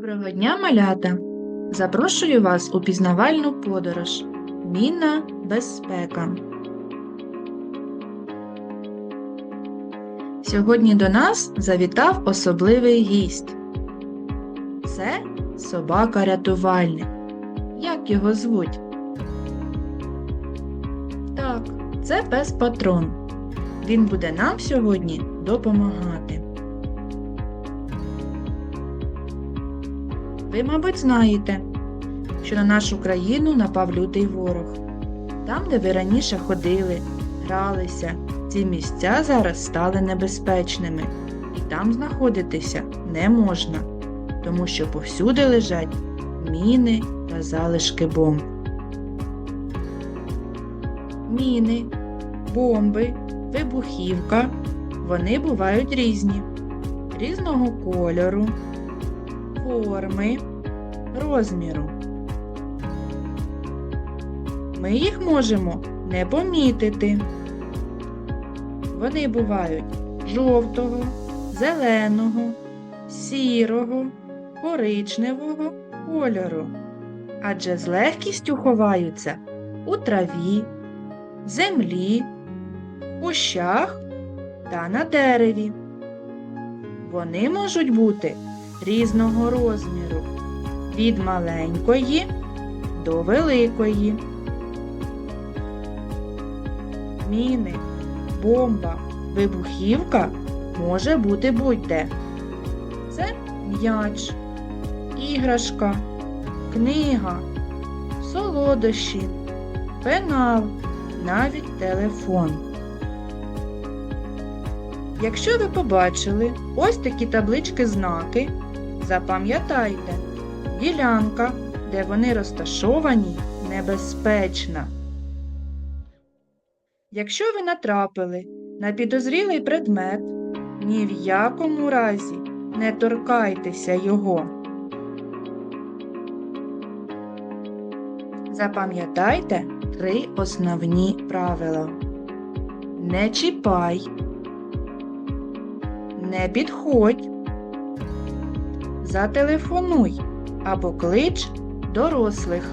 Доброго дня, малята! Запрошую вас у пізнавальну подорож. Мінна безпека. Сьогодні до нас завітав особливий гість. Це собака-рятувальник. Як його звуть? Так, це пес патрон. Він буде нам сьогодні допомагати. Ви, мабуть, знаєте, що на нашу країну напав лютий ворог. Там, де ви раніше ходили, гралися, ці місця зараз стали небезпечними, і там знаходитися не можна, тому що повсюди лежать міни та залишки бомб. Міни, бомби, вибухівка вони бувають різні, різного кольору форми, розміру. Ми їх можемо не помітити. Вони бувають жовтого, зеленого, сірого, коричневого кольору, адже з легкістю ховаються у траві, землі, кущах та на дереві. Вони можуть бути різного розміру від маленької до великої. Міни, бомба, вибухівка може бути будь-де. Це м'яч, іграшка, книга, солодощі, пенал, навіть телефон. Якщо ви побачили ось такі таблички знаки, запам'ятайте, ділянка, де вони розташовані, небезпечна. Якщо ви натрапили на підозрілий предмет, ні в якому разі не торкайтеся його. Запам'ятайте три основні правила. Не чіпай. Не підходь. Зателефонуй або клич дорослих.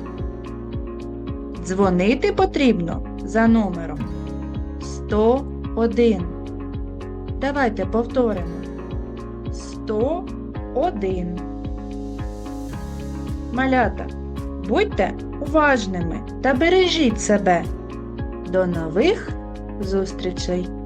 Дзвонити потрібно за номером 101. Давайте повторимо. 101. Малята, будьте уважними та бережіть себе. До нових зустрічей!